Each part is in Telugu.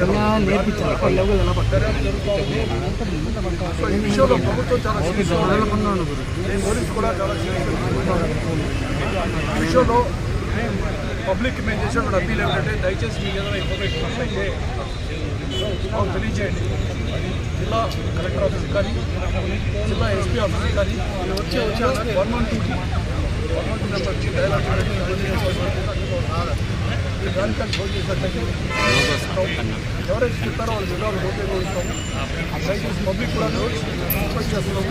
నేర్పించాలి. లెవెల్ ఎలా విషయంలో ప్రభుత్వం చాలా పోలీసు కూడా చాలా విషయంలో మేము చేసిన అప్పీల్ ఏమిటంటే దయచేసి మీకు ఏదైనా ఇన్ఫర్మేషన్ వస్తే మాకు తెలియజేయండి. జిల్లా కలెక్టర్ ఆఫీస్ కానీ జిల్లా ఎస్పీ ఆఫీస్ కానీ వచ్చే వచ్చే వన్ వన్ టూకి వన్ వన్ టూ నెంబర్కి డైలాగ్ ఎవరైతే చెప్తారో వాళ్ళు వివరాలు ఓపెన్ ఇస్తాము దయచేసి పబ్లిక్ కూడా రిక్వెస్ట్ చేస్తున్నాము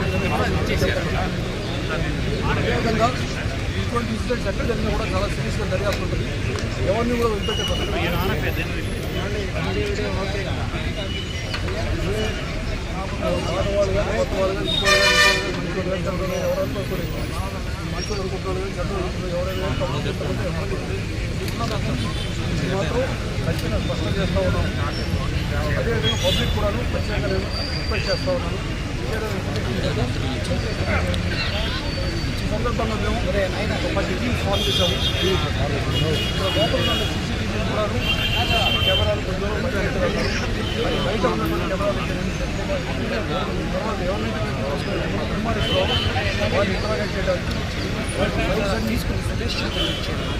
అదేవిధంగా ఇటువంటి ఇన్సిడెంట్స్ ఎక్కడ జరిగినా కూడా చాలా సీరియస్గా దర్యాప్తు ఉంటుంది ఎవరిని కూడా వదిలిపెట్టే ఆడవాళ్ళు కానీ కొత్త వాళ్ళు కానీ ఇంకో ఇంకో కానీ ఎవరైనా తప్పు ఖచ్చితంగా స్పష్టం చేస్తూ ఉన్నాను అదేవిధంగా పబ్లిక్ కూడాను ఖచ్చితంగా నేను రిక్వెస్ట్ చేస్తూ ఉన్నాను ఈ సందర్భంగా మేము ఒక పది టీమ్స్ ఫామ్ చేసాము ఇక్కడ లోపల ఉన్న కెమెరాలు కొంచెం మరి బయట ఉన్నటువంటి కెమెరాలు తర్వాత ఎవరినైతే చేయడానికి తీసుకుని సజెస్ట్ చేయడం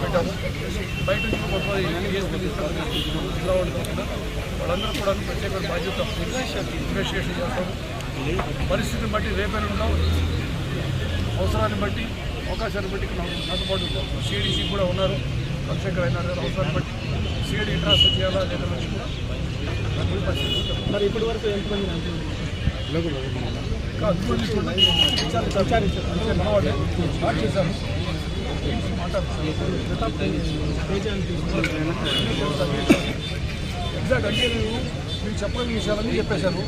పెట్టాము బయట నుంచి ఇలా వాళ్ళందరూ కూడా ప్రత్యేక బాధ్యత ఇన్వెస్టిగేషన్ చేస్తాము పరిస్థితిని బట్టి రేపైనా ఉన్నాం అవసరాన్ని బట్టి అవకాశాన్ని బట్టి ఇక్కడ నాతో సిఐడిసి కూడా ఉన్నారు. చంద్రశేఖర్ అయినారు గారు అవసరాన్ని బట్టి సిఐడి ఇంట్రాస్ట్ చేయాలా లేదా కూడా మరి ఇప్పటి వరకు ఎంతమంది ఇంకా ఎగ్జాక్ట్ అంటే నేను మీకు చెప్పని విషయాలని చెప్పేశాను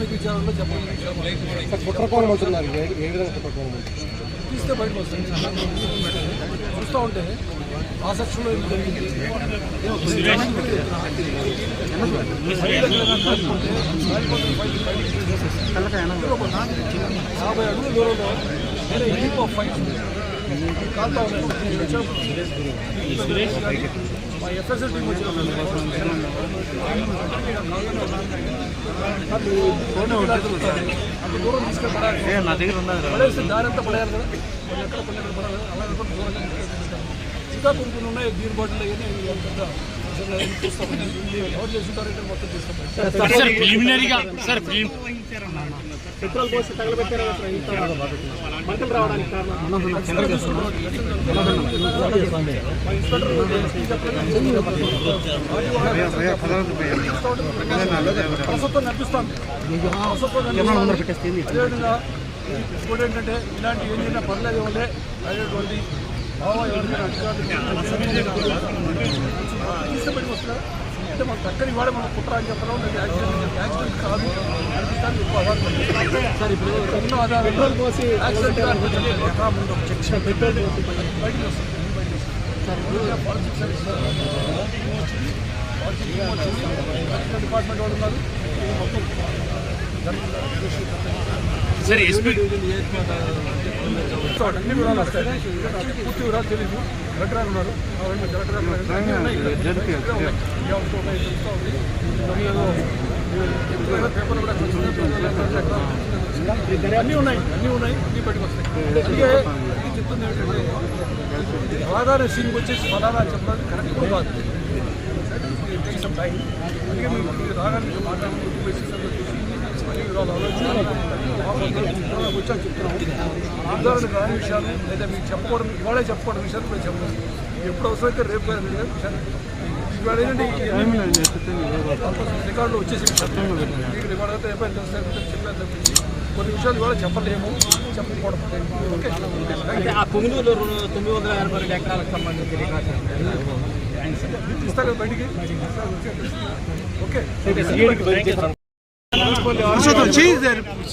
మీకు విషయాలలో చెప్పని విషయాలు కుట్రకోణం అవుతున్నారు. ఏ విధంగా కుట్రకోణం తీస్తే బయటకు వస్తుంది. చూస్తూ ఉంటే ఆ సెక్షన్లో ఇది జరిగింది యాభై అడుగుల దూరంలో వేరే హీప్ ఆఫ్ ఫైట్ కాల్తా ఉన్నాయి మా ఎఫ్ఎస్ఎల్ టీం వచ్చిన అంత దూరం తీసుకెళ్ళి నా దగ్గర ఉన్నది పడేస్తే దారి అంతా పడేయాలి కదా కొన్ని ఎక్కడ కొన్ని ఎక్కడ పడాలి అలా అనుకుంటే దూరంగా తీసుకెళ్ళి ఇంకా కొన్ని కొన్ని ఉన్నాయి బీర్ బాటిల్ పెట్రోల్ పోసి తగలబెట్టారు. మంటలు రావడానికి ప్రస్తుతం. అదేవిధంగా ఏంటంటే ఇలాంటి ఏం చేసినా పర్లేదు ఇవ్వలే అనేటువంటి భావ వస్తున్నారు అంటే మాకు చక్కని వాడే మనం కుట్ర అని చెప్పడం లేదా యాక్సిడెంట్ యాక్సిడెంట్ కాదు అనిపిస్తాను ఎక్కువ ఆధారపడి ఎన్నో ఆధారాలు పోసి యాక్సిడెంట్ ముందు సార్ పెట్రోల్ పోసి బయటకు వస్తుంది పాలిటిక్స్ పాలిటిక్స్ డిపార్ట్మెంట్ వాళ్ళు ఉన్నారు మొత్తం సార్ ఎస్పీ. అన్ని వివరాలు వస్తాయి. పూర్తి వివరాలు తెలియదు కలెక్టర్ గారు ఉన్నారు. అవన్నీ కలెక్టర్ గారు ఉన్నారు. అన్నీ ఉన్నాయి. పేపర్లు కూడా. అన్నీ ఉన్నాయి. అన్నీ ఉన్నాయి. అన్నీ బయటకు వస్తాయి. అందుకే ఇది చెప్తుంది ఏంటంటే ఇది ఫలానా సీన్కి వచ్చేసి ఫలానా చెప్పడానికి కరెక్ట్ కూడా కాదు. అందుకే మేము రాగానే మాట్లాడుతూ చూసి వివరాలు ఆలోచించి వచ్చాక చెప్తున్నాము ఉదాహరణ కాని విషయాలు లేదా మీకు చెప్పుకోవడం ఇవాళే చెప్పుకోవడం విషయాలు మేము చెప్పడం. ఎప్పుడు అవసరమైతే రేపు విషయాలు ఇవాళ ఏంటంటే రికార్డులో వచ్చేసి మీకు ఇవాళ అయితే రేపు చెప్పాను తప్పించి కొన్ని విషయాలు ఇవాళ చెప్పలేము చెప్పకపోవడం. ఓకే. తొమ్మిది వందల ఎనభై రెండు ఎకరాలకు సంబంధించి రికార్డు ఇస్తా కదా బయటికి? ఓకే.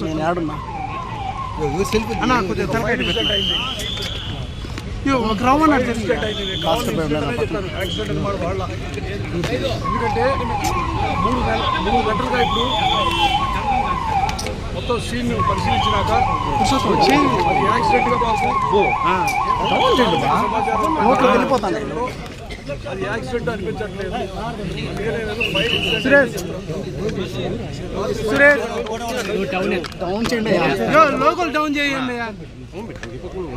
నేను ఆడున్నా. అన్న కొద్దిగా తలకాయ ఎందుకంటే మూడు నెల మూడు గంటలుగా ఇప్పుడు మొత్తం సీన్ పరిశీలించినాక అది యాక్సిడెంట్గా మాకు వెళ్ళిపోతాను. అది యాక్సిడెంట్ అనిపించట్లేదు. లోకల్ డౌన్ చేయండి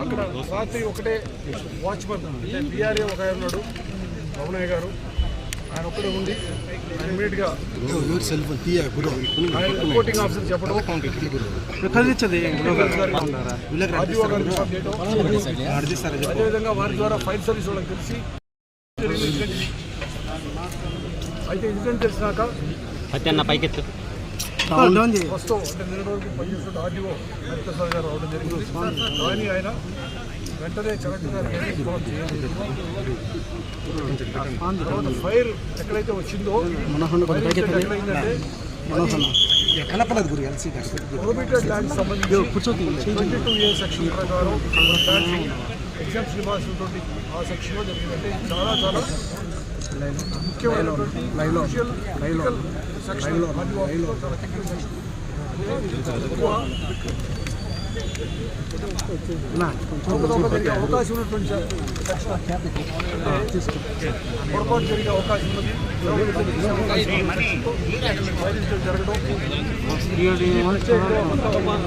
అక్కడ రాత్రి ఒకటే వాచ్మన్ అంటే బీఆర్ఏ ఒక ఆయన ఉన్నాడు రమణయ్య గారు. ఆయన ఒక్కడే ఉండి ఆయన రిపోర్టింగ్ ఆఫీసర్ చెప్పడం. అదేవిధంగా వారి ద్వారా ఫైర్ సర్వీస్ వాళ్ళకి తెలిసి అయితే ఇన్సిడెంట్ తెలిసినాక అన్న పైకెత్తు ప్రస్తుతం అంటే నిన్న వరకు పనిచేస్తున్న ఆర్డీఓ హరిప్రసాద్ గారు రావడం జరిగింది కానీ ఆయన వెంటనే కలెక్టర్ చేయలేదు. తర్వాత ఫైర్ ఎక్కడైతే వచ్చిందో ఎక్కడైందంటే కలపలేదు గురి ఎల్సీ ల్యాండ్ సంబంధించి ట్వంటీ టూ ఏ సెక్షన్ ప్రకారం ఎగ్జామ్స్ ఇవ్వాల్సినటువంటి ఆ సెక్షన్లో జరిగిందంటే చాలా చాలా ముఖ్యమైనటువంటి. అది ఒక చాలా critical section. ఎక్కువ అవకాశం ఉన్నటువంటి సెక్షన్ పొరపాటు జరిగే అవకాశం ఉన్నది. జరగడం.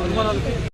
అనుమానాలకి